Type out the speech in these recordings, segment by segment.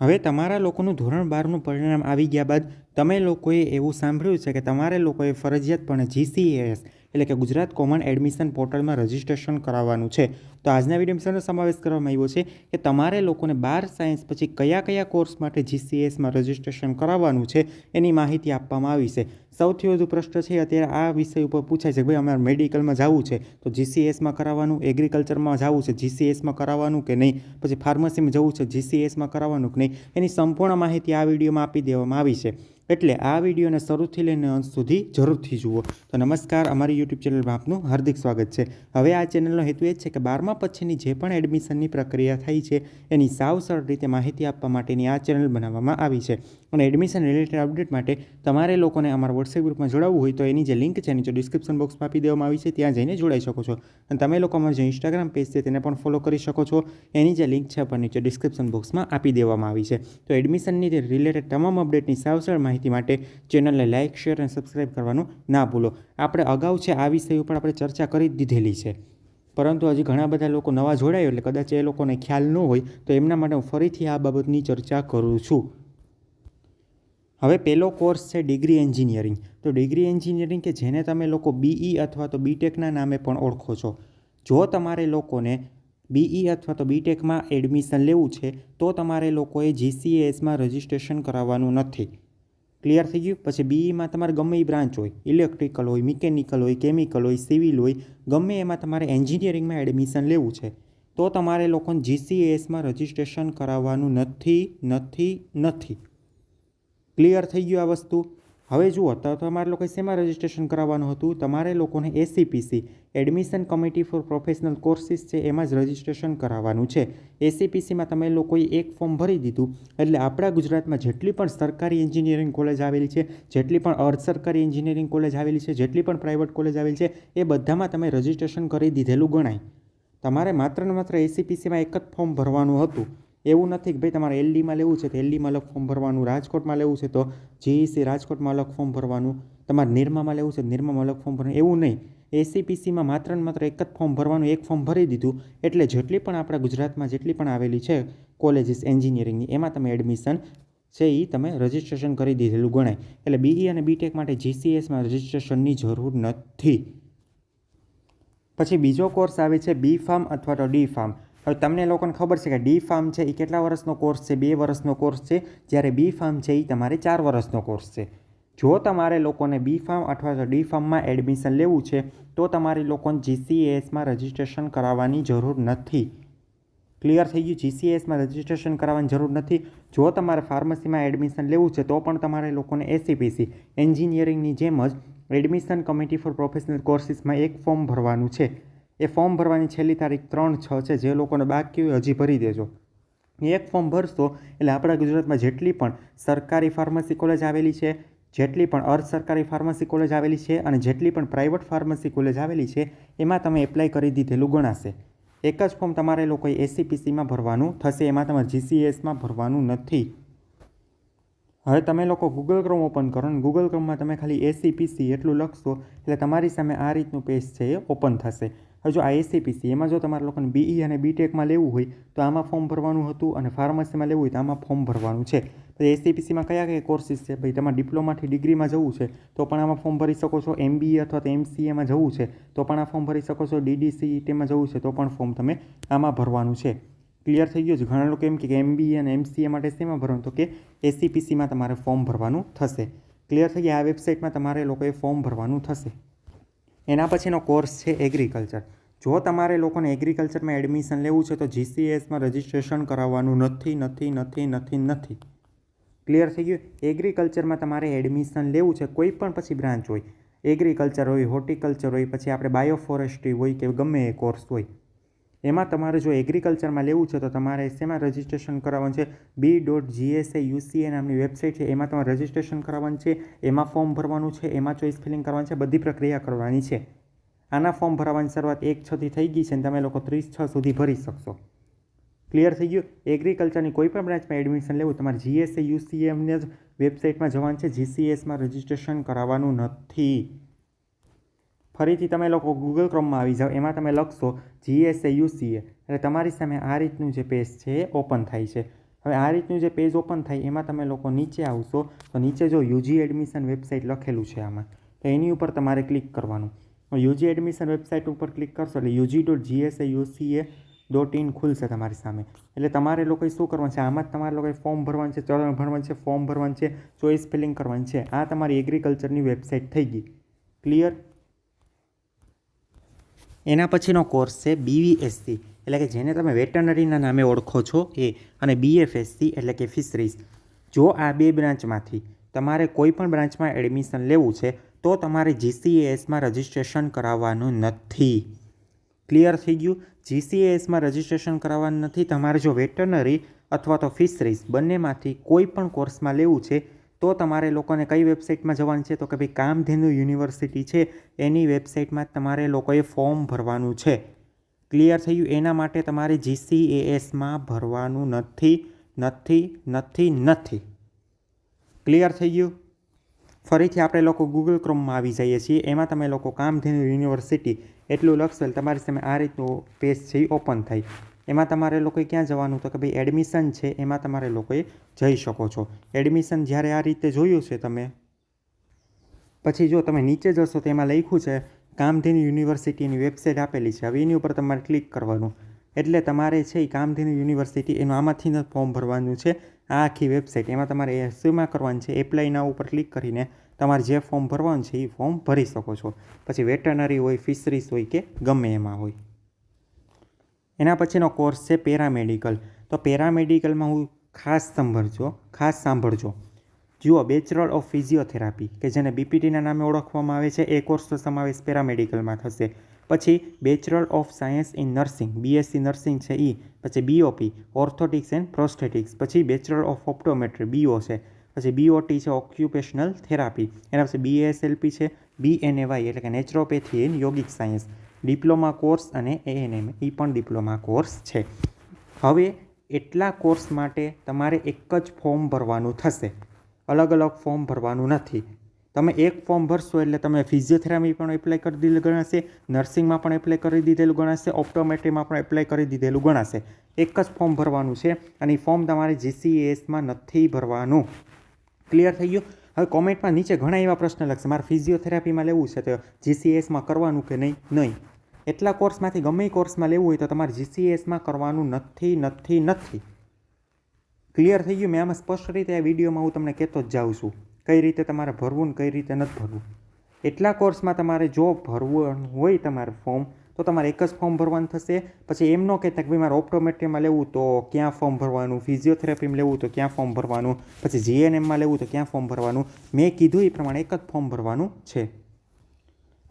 હવે તમારા લોકોનું ધોરણ બારનું પરિણામ આવી ગયા બાદ તમે લોકોએ એવું સાંભળ્યું છે કે તમારે લોકોએ ફરજિયાતપણે જીસીએએસ એટલે કે ગુજરાત કોમન એડમિશન પોર્ટલમાં રજિસ્ટ્રેશન કરાવવાનું છે. તો આજના વીડિયો સમાવેશ કરવામાં આવ્યો છે કે તમારે લોકોને બાર સાયન્સ પછી કયા કયા કોર્સ માટે જીસીએસમાં રજિસ્ટ્રેશન કરાવવાનું છે એની માહિતી આપવામાં આવી છે. સૌથી વધુ પ્રશ્ન છે, અત્યારે આ વિષય ઉપર પૂછાય છે કે ભાઈ અમારે મેડિકલમાં જવું છે, તો જીસીએસમાં કરાવવાનું, એગ્રીકલ્ચરમાં જવું છે, જીસીએસમાં કરાવવાનું કે નહીં? પછી ફાર્મસીમાં જવું છે, જીસીએસમાં કરાવવાનું કે નહીં? એની સંપૂર્ણ માહિતી આ વિડીયોમાં આપી દેવામાં આવી છે. એટલે આ વિડીયોને શરૂથી લઈને અંત સુધી જરૂરથી જુઓ. તો નમસ્કાર, અમારી યુટ્યુબ ચેનલમાં આપનું હાર્દિક સ્વાગત છે. હવે આ ચેનલનો હેતુ એ છે કે બારમા પછીની જે પણ એડમિશનની પ્રક્રિયા થઈ છે, એની સાવ સરળ રીતે માહિતી આપવા માટેની આ ચેનલ બનાવવામાં આવી છે. અને એડમિશન રિલેટેડ અપડેટ માટે તમારે લોકોને અમારા વોટ્સએપ ગ્રુપમાં જોડાવવું હોય તો એની જે લિંક છે નીચે ડિસ્ક્રિપ્શન બોક્સમાં આપી દેવામાં આવી છે, ત્યાં જઈને જોડાઈ શકો છો. અને તમે લોકો અમારું જે ઇન્સ્ટાગ્રામ પેજ છે, તેને પણ ફોલો કરી શકો છો. એની જે લિંક છે પણ નીચે ડિસ્ક્રિપ્શન બોક્સમાં આપી દેવામાં આવી છે. તો એડમિશનની રિલેટેડ તમામ અપડેટની સાવ સરળ માહિતી માટે ચેનલને લાઇક શેર અને સબસ્ક્રાઇબ કરવાનું ના ભૂલો. આપણે અગાઉ છે આ વિષય ઉપર આપણે ચર્ચા કરી દીધેલી છે. પરંતુ હજી ઘણા બધા લોકો નવા જોડાયો એટલે કદાચ એ લોકોને ખ્યાલ ન હોય, તો એમના માટે હું ફરીથી આ બાબતની ચર્ચા કરું છું. હવે પહેલો કોર્સ છે ડિગ્રી એન્જિનિયરિંગ. તો ડિગ્રી એન્જિનિયરિંગ કે જેને તમે લોકો બીઈ અથવા તો બીટેકના નામે પણ ઓળખો છો. જો તમારે લોકોને બીઈ અથવા તો બીટેકમાં એડમિશન લેવું છે, તો તમારે લોકોએ જીસીએસમાં રજિસ્ટ્રેશન કરાવવાનું નથી. ક્લિયર થઈ ગયું? પછી બીઈમાં તમારે ગમે એ બ્રાન્ચ હોય ઇલેક્ટ્રિકલ હોય મિકેનિકલ હોય કેમિકલ હોય સિવિલ હોય, ગમે એમાં તમારે એન્જિનિયરિંગમાં એડમિશન લેવું છે, તો તમારે લોકોને જીસીએસમાં રજિસ્ટ્રેશન કરાવવાનું નથી નથી નથી. ક્લિયર થઈ ગયું આ વસ્તુ? હવે જુઓ, તો તમારે લોકોએ શેમાં રજિસ્ટ્રેશન કરાવવાનું હતું? તમારે લોકોને ACPC admission committee for professional courses છે, એમાં જ રજિસ્ટ્રેશન કરાવવાનું છે. એસીપીસીમાં તમે લોકોએ એક ફોર્મ ભરી દીધું. એટલે આપણા ગુજરાતમાં જેટલી પણ સરકારી એન્જિનિયરિંગ કોલેજ આવેલી છે, જેટલી પણ અર્ધ સરકારી એન્જિનિયરિંગ કોલેજ આવેલી છે, જેટલી પણ પ્રાઇવેટ કોલેજ આવેલી છે, એ બધામાં તમે રજિસ્ટ્રેશન કરી દીધેલું ગણાય. તમારે માત્ર ને માત્ર એસીપીસીમાં એક જ ફોર્મ ભરવાનું હતું. એવું નથી કે ભાઈ તમારે એલડીમાં લેવું છે તો એલડીમાં અલગ ફોર્મ ભરવાનું, રાજકોટમાં લેવું છે તો જીઈસી રાજકોટમાં અલગ ફોર્મ ભરવાનું, તમારે નિરમામાં લેવું છે નિરમામાં અલગ ફોર્મ ભરવાનું, એવું નહીં. એસીપીસીમાં માત્ર ને માત્ર એક જ ફોર્મ ભરવાનું, એક ફોર્મ ભરી દીધું. એટલે જેટલી પણ આપણા ગુજરાતમાં જેટલી પણ આવેલી છે કોલેજીસ એન્જિનિયરિંગની એમાં તમે એડમિશન છે એ તમે રજિસ્ટ્રેશન કરી દીધેલું ગણાય. એટલે બીઈ અને બીટેક માટે જીસીએસમાં રજિસ્ટ્રેશનની જરૂર નથી. પછી બીજો કોર્સ આવે છે બી ફાર્મ અથવા તો ડી ફાર્મ હવે તમને લોકોને ખબર છે કે ડી ફાર્મ છે એ કેટલા વર્ષનો કોર્સ છે? બે વર્ષનો કોર્સ છે. જ્યારે બી ફાર્મ છે એ તમારે ચાર વર્ષનો કોર્સ છે. જો તમારે લોકોને બી ફાર્મ અથવા તો ડી ફાર્મમાં એડમિશન લેવું છે, તો તમારે લોકોને જીસીએસમાં રજિસ્ટ્રેશન કરાવવાની જરૂર નથી. ક્લિયર થઈ ગયું? જીસીએસમાં રજિસ્ટ્રેશન કરાવવાની જરૂર નથી. જો તમારે ફાર્મસીમાં એડમિશન લેવું છે, તો પણ તમારે લોકોને એસીપીસી એન્જિનિયરિંગની જેમ જ એડમિશન કમિટી ફોર પ્રોફેશનલ કોર્સિસમાં એક ફોર્મ ભરવાનું છે. એ ફોર્મ ભરવાની છેલ્લી તારીખ ત્રણ છ છે, જે લોકોને બાકી હોય હજી ભરી દેજો. એક ફોર્મ ભરશો, એટલે આપણા ગુજરાતમાં જેટલી પણ સરકારી ફાર્મસી કોલેજ આવેલી છે જેટલી પણ અર્ધ સરકારી ફાર્મસી કોલેજ આવેલી છે અને જેટલી પણ પ્રાઇવેટ ફાર્મસી કોલેજ આવેલી છે, એમાં તમે એપ્લાય કરી દીધેલું ગણાશે. એક જ ફોર્મ તમારે લોકોએ એસીપીસીમાં ભરવાનું થશે, એમાં તમારે જીસીએસમાં ભરવાનું નથી. હવે તમે લોકો ગૂગલ ક્રોમ ઓપન કરો અને ગૂગલ ક્રોમમાં તમે ખાલી એસીપીસી એટલું લખશો, એટલે તમારી સામે આ રીતનું પેજ છે એ ઓપન થશે. હવે જો આ એસીપીસી એમાં જો તમારે લોકોને બીઈ અને બીટેકમાં લેવું હોય, તો આમાં ફોર્મ ભરવાનું હતું અને ફાર્મસીમાં લેવું હોય, તો આમાં ફોર્મ ભરવાનું છે. તો એસીપીસીમાં કયા કયા કોર્સિસ છે? ભાઈ, તમારે ડિપ્લોમાથી ડિગ્રીમાં જવું છે, તો પણ આમાં ફોર્મ ભરી શકો છો. એમબીએ અથવા તો એમસીએમાં જવું છે, તો પણ આ ફોર્મ ભરી શકો છો. ડીડીસીઈટીમાં જવું છે, તો પણ ફોર્મ તમે આમાં ભરવાનું છે. ક્લિયર થઈ ગયું છે. ઘણા લોકો એમ કે એમબીએ અને એમસીએ માટે શેમાં ભરવાનું? તો કે એસીપીસીમાં તમારે ફોર્મ ભરવાનું થશે. ક્લિયર થઈ ગયા આ વેબસાઇટમાં તમારે લોકોએ ફોર્મ ભરવાનું થશે. એના પછીનો કોર્સ છે એગ્રીકલ્ચર. જો તમારે લોકોને એગ્રીકલ્ચરમાં એડમિશન લેવું છે, તો જીસીએસમાં રજિસ્ટ્રેશન કરાવવાનું નથી નથી નથી નથી નથી. ક્લિયર થઈ ગયું? એગ્રીકલ્ચરમાં તમારે એડમિશન લેવું છે, કોઈ પણ પછી બ્રાન્ચ હોય. એગ્રીકલ્ચર હોય, હોર્ટિકલ્ચર હોય, પછી આપણે બાયોફોરેસ્ટ્રી હોય કે ગમે એ કોર્સ હોય. એમાં તમારે જો એગ્રીકલ્ચરમાં લેવું છે તો તમારે શેમાં રજિસ્ટ્રેશન કરાવવાનું છે? બી ડોટ જીએસએ યુસીએ નામની વેબસાઇટ છે. એમાં તમારે રજિસ્ટ્રેશન કરાવવાનું છે. એમાં ફોર્મ ભરવાનું છે. એમાં ચોઈસ ફિલિંગ કરવાનું છે. બધી પ્રક્રિયા કરવાની છે. આના ફોર્મ ભરવાની શરૂઆત એક છથી થઈ ગઈ છે અને તમે લોકો ત્રીસ છ સુધી ભરી શકશો. ક્લિયર થઈ ગયું? એગ્રીકલ્ચરની કોઈ પણ બ્રાન્ચમાં એડમિશન લેવું, તમારે જીએસએ યુસીએમને જ વેબસાઇટમાં જવાનું છે. જીસીએસમાં રજિસ્ટ્રેશન કરાવવાનું નથી. ફરીથી તમે લોકો ગૂગલ ક્રોમમાં આવી જાઓ, એમાં તમે લખશો જીએસએ યુસીએ એટલે તમારી સામે આ રીતનું જે પેજ છે એ ઓપન થાય છે. હવે આ રીતનું જે પેજ ઓપન થાય, એમાં તમે લોકો નીચે આવશો, તો નીચે જો યુજી એડમિશન વેબસાઇટ લખેલું છે આમાં, તો એની ઉપર તમારે ક્લિક કરવાનું. યુજી એડમિશન વેબસાઇટ ઉપર ક્લિક કરશો એટલે UG dot GSA UCA dot in ખુલશે તમારી સામે. એટલે તમારે લોકોએ શું કરવાનું છે, આમાં જ તમારે લોકોએ ફોર્મ ભરવાનું છે, ચલણ ભરવાનું છે ફોર્મ ભરવાનું છે ચોઈસ ફિલિંગ કરવાનું છે. આ તમારી એગ્રીકલ્ચરની વેબસાઇટ થઈ ગઈ. ક્લિયર એના પછીનો કોર્સ છે બીવીએસસી એટલે કે જેને તમે વેટરનરીના નામે ઓળખો છો એ, અને બીએફએસસી એટલે કે ફિશરીઝ જો આ બે બ્રાન્ચમાંથી તમારે કોઈ પણ બ્રાન્ચમાં એડમિશન લેવું છે, તો તમારે જીસીએએસમાં રજિસ્ટ્રેશન કરાવવાનું નથી. ક્લિયર થઈ ગયું? જીસીએએસમાં રજિસ્ટ્રેશન કરાવવાનું નથી. તમારે જો વેટરનરી અથવા તો ફિશરીઝ બંનેમાંથી કોઈ પણ કોર્સમાં લેવું છે તો તમારે લોકોને કઈ વેબસાઇટમાં જવાનું છે? તો કે ભાઈ કામધેનુ યુનિવર્સિટી છે, એની વેબસાઇટમાં તમારે લોકોએ ફોર્મ ભરવાનું છે. ક્લિયર થઈ ગયું? એના માટે તમારે જીસીએએસમાં ભરવાનું નથી નથી નથી નથી. ક્લિયર થઈ ગયું? ફરીથી આપણે લોકો ગૂગલ ક્રોમમાં આવી જઈએ છીએ. એમાં તમે લોકો કામધેનુ યુનિવર્સિટી, એટલું લખશો એટલે તમારી સામે આ રીતનું પેજ છે ઓપન થાય. એમાં તમારે લોકોએ ક્યાં જવાનું? તો કે ભાઈ એડમિશન છે, એમાં તમારે લોકોએ જઈ શકો છો. એડમિશન જ્યારે આ રીતે જોયું છે તમે, પછી જો તમે નીચે જશો તો એમાં લખ્યું છે, કામધેનુ યુનિવર્સિટીની વેબસાઇટ આપેલી છે. હવે એની ઉપર તમારે ક્લિક કરવાનું. એટલે તમારે છે એ કામધેનુ યુનિવર્સિટી, એનું આમાંથી જ ફોર્મ ભરવાનું છે, આ આખી વેબસાઇટ. એમાં તમારે એસયુમાં કરવાનું છે એપ્લાયના ઉપર ક્લિક કરીને તમારે જે ફોર્મ ભરવાનું છે એ ફોર્મ ભરી શકો છો. પછી વેટરનરી હોય ફિશરીઝ હોય કે ગમે એમાં હોય. એના પછીનો કોર્સ છે પેરામેડિકલ. તો પેરામેડિકલમાં હું ખાસ સાંભળજો ખાસ સાંભળજો. જુઓ બેચરલ ઓફ ફિઝિયોથેરાપી કે જેને બીપીટીના નામે ઓળખવામાં આવે છે, એ કોર્સનો સમાવેશ પેરામેડિકલમાં થશે. પછી bachelor of science in nursing BSc nursing છે એ પછી બીઓપી ઓર્થોટિક્સ એન્ડ પ્રોસ્થેટિક્સ પછી bachelor of optometry B O છે. પછી બીઓટી છે ઓક્યુપેશનલ થેરાપી એના પછી બીએસએલપી છે બીએનએવાય એટલે કે naturopathy in yogic science diploma course અને એએનએમ એ પણ ડિપ્લોમા કોર્સ છે. હવે એટલા કોર્સ માટે તમારે એક જ ફોર્મ ભરવાનું થશે. અલગ અલગ ફોર્મ ભરવાનું નથી. તમે એક ફોર્મ ભરશો એટલે તમે ફિઝિયોથેરાપી પણ એપ્લાય કરી દીધેલું ગણાશે, નર્સિંગમાં પણ એપ્લાય કરી દીધેલું ગણાશે, ઓપ્ટોમેટ્રીમાં પણ એપ્લાય કરી દીધેલું ગણાશે. એક જ ફોર્મ ભરવાનું છે અને ફોર્મ તમારે જીસીએસમાં નથી ભરવાનું. ક્લિયર થઈ ગયું? હવે કોમેન્ટમાં નીચે ઘણા એવા પ્રશ્ન લખશે. મારે ફિઝિયોથેરાપીમાં લેવું છે તો જીસીએસમાં કરવાનું કે નહીં? નહીં. એટલા કોર્સમાંથી, ગમે કોર્સમાં લેવું હોય તો તમારે જીસીએસમાં કરવાનું નથી નથી નથી. ક્લિયર થઈ ગયું? મેં આમાં સ્પષ્ટ રીતે આ વિડીયોમાં હું તમને કહેતો જ જાઉં છું. કઈ રીતે તમારે ભરવું ને કઈ રીતે નથી ભરવું. એટલા કોર્સમાં તમારે જો ભરવું હોય તમારે ફોર્મ, તો તમારે એક જ ફોર્મ ભરવાનું થશે. પછી એમ ન કહેતા કે ભાઈ મારે ઓપ્ટોમેટ્રીમાં લેવું તો ક્યાં ફોર્મ ભરવાનું, ફિઝિયોથેરાપીમાં લેવું તો ક્યાં ફોર્મ ભરવાનું, પછી જીએનએમમાં લેવું તો ક્યાં ફોર્મ ભરવાનું. મેં કીધું એ પ્રમાણે એક જ ફોર્મ ભરવાનું છે.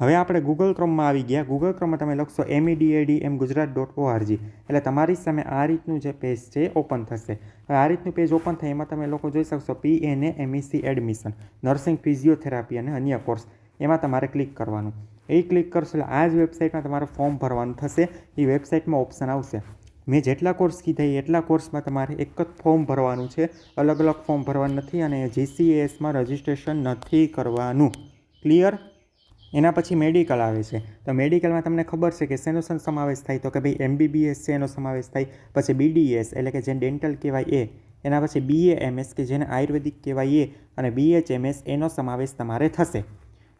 હવે આપણે ગૂગલ ક્રોમમાં આવી ગયા. ગૂગલ ક્રોમમાં તમે લખશો MEDAD M Gujarat dot ORG એટલે તમારી સામે આ રીતનું જે પેજ છે ઓપન થશે. હવે આ રીતનું પેજ ઓપન થાય એમાં તમે લોકો જોઈ શકશો P N A MEC admission nursing physiotherapy અને અન્ય કોર્સ એમાં તમારે ક્લિક કરવાનું. એ ક્લિક કરશો એટલે આ જ વેબસાઇટમાં તમારે ફોર્મ ભરવાનું થશે. એ વેબસાઇટમાં ઓપ્શન આવશે. મેં જેટલા કોર્સ કીધા એટલા કોર્સમાં તમારે એક જ ફોર્મ ભરવાનું છે. અલગ અલગ ફોર્મ ભરવાનું નથી અને જીસીએસમાં રજિસ્ટ્રેશન નથી કરવાનું. ક્લિયર એના પછી મેડિકલ આવે છે. તો મેડિકલમાં તમને ખબર છે કે શેનો સમાવેશ થાય? તો કે ભાઈ એમબીબીએસ છે એનો સમાવેશ થાય? પછી બીડીએસ એટલે કે જે ડેન્ટલ કહેવાય એ. એના પછી બીએએમએસ કે જેને આયુર્વેદિક કહેવાય એ. અને બીએચએમએસ એનો સમાવેશ તમારે થશે.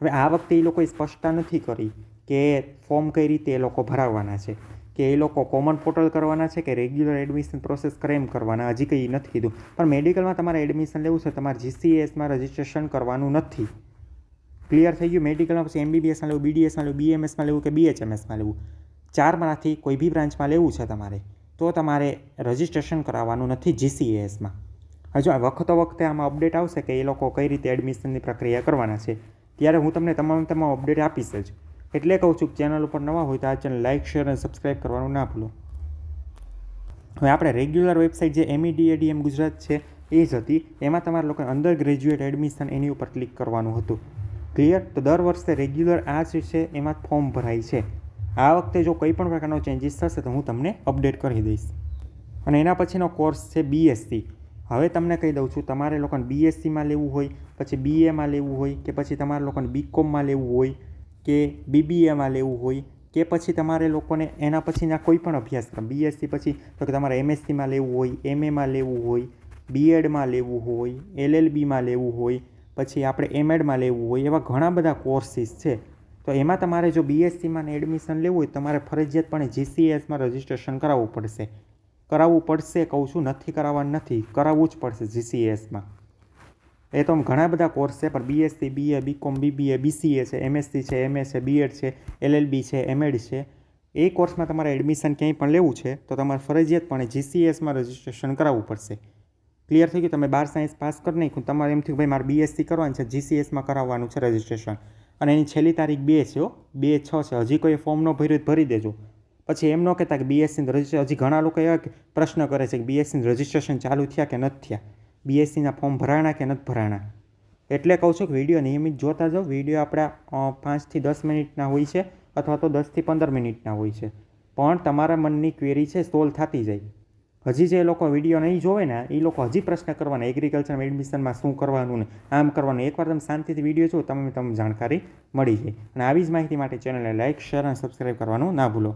હવે આ વખતે એ લોકોએ સ્પષ્ટતા નથી કરી કે ફોર્મ કઈ રીતે એ લોકો ભરાવવાના છે. કે એ લોકો કોમન પોર્ટલ કરવાના છે કે રેગ્યુલર એડમિશન પ્રોસેસ કરે એમ કરવાના? હજી કંઈ નથી કીધું. પણ મેડિકલમાં તમારે એડમિશન લેવું છે, તમારે જીસીએસમાં રજિસ્ટ્રેશન કરવાનું નથી. ક્લિયર થઈ ગયું? મેડિકલમાં પછી એમબીબીએસમાં લેવું બીડીએસમાં લેવું બીએમએસમાં લેવું કે બીએચએમએસમાં લેવું? ચારમાંથી કોઈ બી બ્રાન્ચમાં લેવું છે તમારે, તો તમારે રજિસ્ટ્રેશન કરાવવાનું નથી જીસીએએસમાં હજુ આ વખતો વખતે આમાં અપડેટ આવશે કે એ લોકો કઈ રીતે એડમિશનની પ્રક્રિયા કરવાના છે. ત્યારે હું તમને તમામ તમામ અપડેટ આપીશ જ. એટલે કહું છું કે ચેનલ ઉપર નવા હોય તો આ ચેનલ લાઇક શેર અને સબસ્ક્રાઈબ કરવાનું ના ભૂલો. હવે આપણે રેગ્યુલર વેબસાઇટ જે એમઈડીએડીએમ ગુજરાત છે, એ જ હતી. એમાં તમારે લોકોને અંડર ગ્રેજ્યુએટ એડમિશન એની ઉપર ક્લિક કરવાનું હતું. ક્લિયર તો દર વર્ષે રેગ્યુલર આ જે છે, એમાં ફોર્મ ભરાય છે. આ વખતે જો કોઈ પણ પ્રકારનો ચેન્જીસ થશે તો હું તમને અપડેટ કરી દઈશ. અને એના પછીનો કોર્સ છે બીએસસી હવે તમને કહી દઉં છું, તમારે લોકોને બીએસસીમાં લેવું હોય, પછી બીએમાં લેવું હોય, કે પછી તમારે લોકોને બીકોમમાં લેવું હોય, કે બીબીએમાં લેવું હોય, કે પછી તમારે લોકોને એના પછીના કોઈ પણ અભ્યાસક્રમ બીએસસી પછી તો કે તમારે એમએસસીમાં લેવું હોય એમએમાં લેવું હોય બીએડમાં લેવું હોય એલએલબીમાં લેવું હોય પછી આપણે એમએડમાં લેવું હોય એવા ઘણા બધા કોર્સિસ છે. તો એમાં તમારે જો બીએસસીમાં એડમિશન લેવું હોય તમારે ફરજિયાતપણે જીસીએસમાં રજિસ્ટ્રેશન કરાવવું પડશે. કરાવવું પડશે કહું છું, નથી કરાવવાનું નથી, કરાવવું જ પડશે જીસીએસમાં એ તો ઘણા બધા કોર્સ છે, પણ BSc BA BCom BBA BCA છે એમએસસી છે એમએસ છે બીએડ છે એલએલબી છે એમએડ છે. એ કોર્સમાં તમારે એડમિશન ક્યાંય પણ લેવું છે તો તમારે ફરજિયાતપણે જીસીએસમાં રજિસ્ટ્રેશન કરાવવું પડશે. ક્લિયર થઈ ગયું? તમે બાર સાયન્સ પાસ કરી નાખ્યું. તમારે એમ થયું, ભાઈ, મારે બીએસસી કરવાનું છે. જીસીએસમાં કરાવવાનું છે રજિસ્ટ્રેશન અને એની છેલ્લી તારીખ બે છે બે છ છે. હજી કોઈ ફોર્મ ન ભર્યું ભરી દેજો. પછી એમ ન કહેતા કે બીએસસીનું રજિસ્ટ્રેશન હજી ઘણા લોકો એવા પ્રશ્ન કરે છે કે બીએસસીનું રજિસ્ટ્રેશન ચાલુ થયા કે નથી થયા? બીએસસીના ફોર્મ ભરાણા કે નથી ભરાણા? એટલે કહું છું કે વીડિયો નિયમિત જોતા જાઓ. વીડિયો આપણા પાંચથી દસ મિનિટના હોય છે અથવા તો દસથી પંદર મિનિટના હોય છે. પણ તમારા મનની ક્વેરી છે સોલ્વ થતી જાય. હજી જે લોકો વીડિયો નહીં જોવે ને એ લોકો હજી પ્રશ્ન કરવાના એગ્રીકલ્ચર એડમિશનમાં શું કરવાનું ને, આમ કરવાનું. એકવાર તમે શાંતિથી વીડિયો જુઓ તમે તમને જાણકારી મળી જાય. અને આવી જ માહિતી માટે ચેનલને લાઇક શેર અને સબસ્ક્રાઈબ કરવાનું ના ભૂલો.